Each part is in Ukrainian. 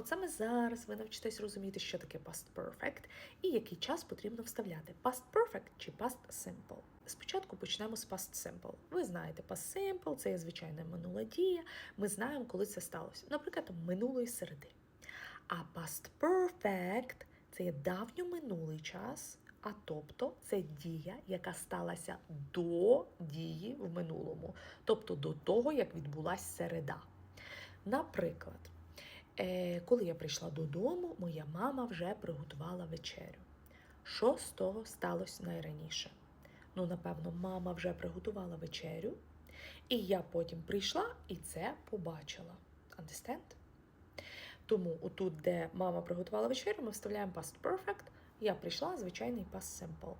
От саме зараз ви навчитесь розуміти, що таке past perfect і який час потрібно вставляти past perfect чи past simple. Спочатку почнемо з past simple. Ви знаєте, past simple це є звичайна минула дія. Ми знаємо, коли це сталося. Наприклад, минулої середи. А past perfect це є давньоминулий час, а тобто це дія, яка сталася до дії в минулому, тобто до того, як відбулася середа. Наприклад, коли я прийшла додому, моя мама вже приготувала вечерю. Що з того сталося найраніше? Ну, напевно, мама вже приготувала вечерю, і я потім прийшла і це побачила. Understand? Тому отут, де мама приготувала вечерю, ми вставляємо past perfect. Я прийшла, звичайний past simple.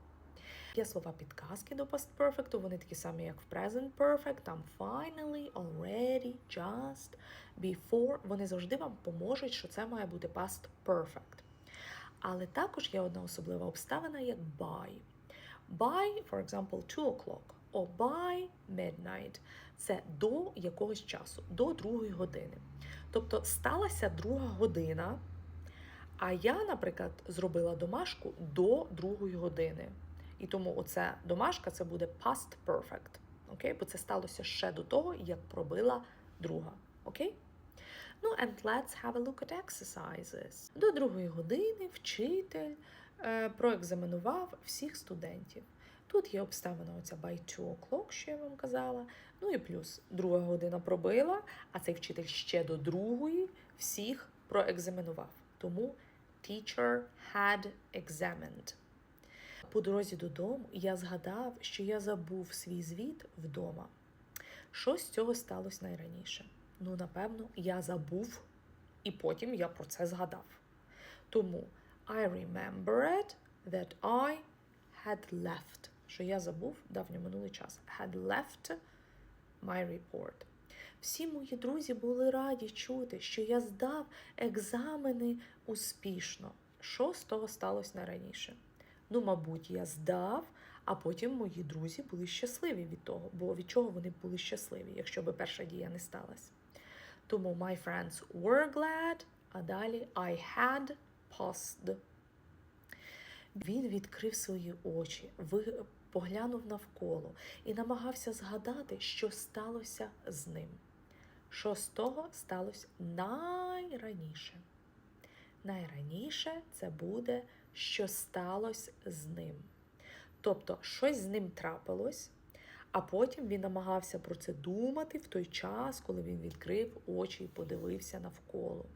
Є слова підказки до past perfect, вони такі самі, як в present perfect, там finally, already, just, before. Вони завжди вам поможуть, що це має бути past perfect. Але також є одна особлива обставина, як by. By, for example, 2 o'clock. Or by midnight. Це до якогось часу, до другої години. Тобто сталася друга година, а я, наприклад, зробила домашку до другої години. І тому оце домашка це буде past perfect. Окей? Бо це сталося ще до того, як пробила друга. Окей? Ну, and let's have a look at exercises. До другої години вчитель е, проекзаменував всіх студентів. Тут є обставина оця by 2 o'clock, що я вам казала. Ну і плюс друга година пробила, а цей вчитель ще до другої всіх проекзаменував. Тому teacher had examined. По дорозі додому я згадав, що я забув свій звіт вдома. Що з цього сталося найраніше? Ну, напевно, я забув, і потім я про це згадав. Тому I remembered that I had left. Що я забув давньоминулий час. Had left my report. Всі мої друзі були раді чути, що я здав екзамени успішно. Що з того сталося найраніше? Ну, мабуть, я здав, а потім мої друзі були щасливі від того, бо від чого вони були щасливі, якщо би перша дія не сталася. Тому my friends were glad, а далі I had passed. Він відкрив свої очі, поглянув навколо і намагався згадати, що сталося з ним. Що з того сталося найраніше. Найраніше це буде, що сталося з ним. Тобто, щось з ним трапилось, а потім він намагався про це думати в той час, коли він відкрив очі і подивився навколо.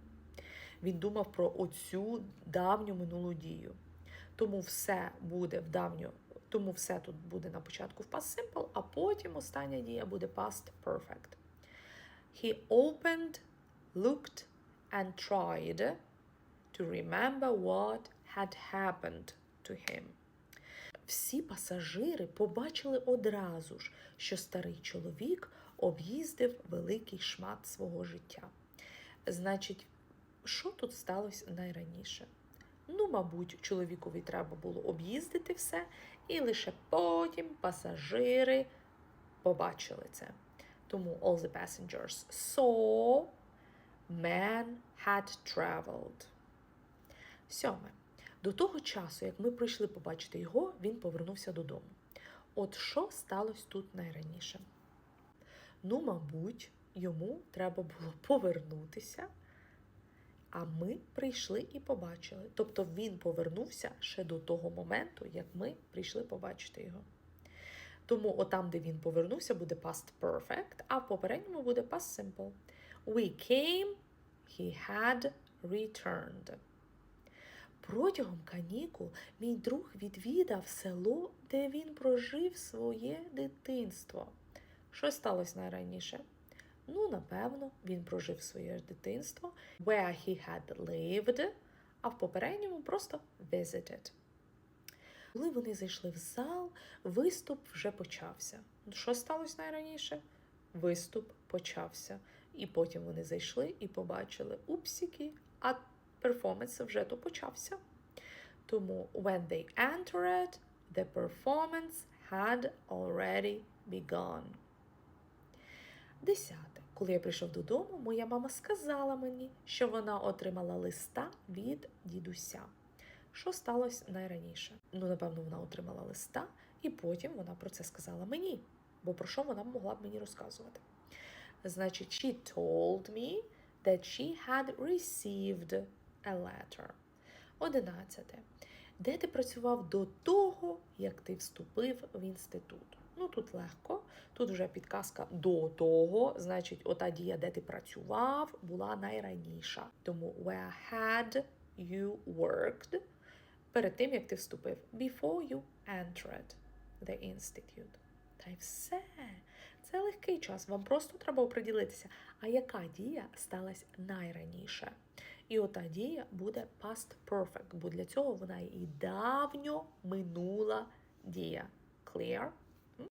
Він думав про оцю давню минулу дію. Тому все буде в давню, тому все тут буде на початку в past simple, а потім остання дія буде past perfect. He opened, looked and tried to remember what had happened to him. Всі пасажири побачили одразу ж, що старий чоловік об'їздив великий шмат свого життя. Значить, що тут сталося найраніше? Ну, мабуть, чоловікові треба було об'їздити все, і лише потім пасажири побачили це. Тому all the passengers saw man had traveled. Сьоме. До того часу, як ми прийшли побачити його, він повернувся додому. От що сталося тут найраніше? Ну, мабуть, йому треба було повернутися, а ми прийшли і побачили. Тобто він повернувся ще до того моменту, як ми прийшли побачити його. Тому отам, де він повернувся, буде past perfect, а в попередньому буде past simple. We came, he had returned. Протягом канікул мій друг відвідав село, де він прожив своє дитинство. Що сталося найраніше? Ну, напевно, він прожив своє дитинство, where he had lived, а в попередньому просто visited. Коли вони зайшли в зал, виступ вже почався. Що сталося найраніше? Виступ почався. І потім вони зайшли і побачили упсіки, а перформанс вже то почався. Тому when they entered, the performance had already begun. Десяте. Коли я прийшов додому, моя мама сказала мені, що вона отримала листа від дідуся. Що сталося найраніше? Ну, напевно, вона отримала листа, і потім вона про це сказала мені. Бо про що вона могла б мені розказувати? Значить, she told me that she had received a letter. Одинадцяте. Де ти працював до того, як ти вступив в інститут? Ну тут легко. Тут вже підказка до того, значить, ота дія, де ти працював, була найраніша. Тому where had you worked перед тим, як ти вступив. Before you entered the institute. Та й все. Це легкий час. Вам просто треба оприділитися, а яка дія сталася найраніше. І ота дія буде past perfect, бо для цього вона і давньо минула дія. Clear?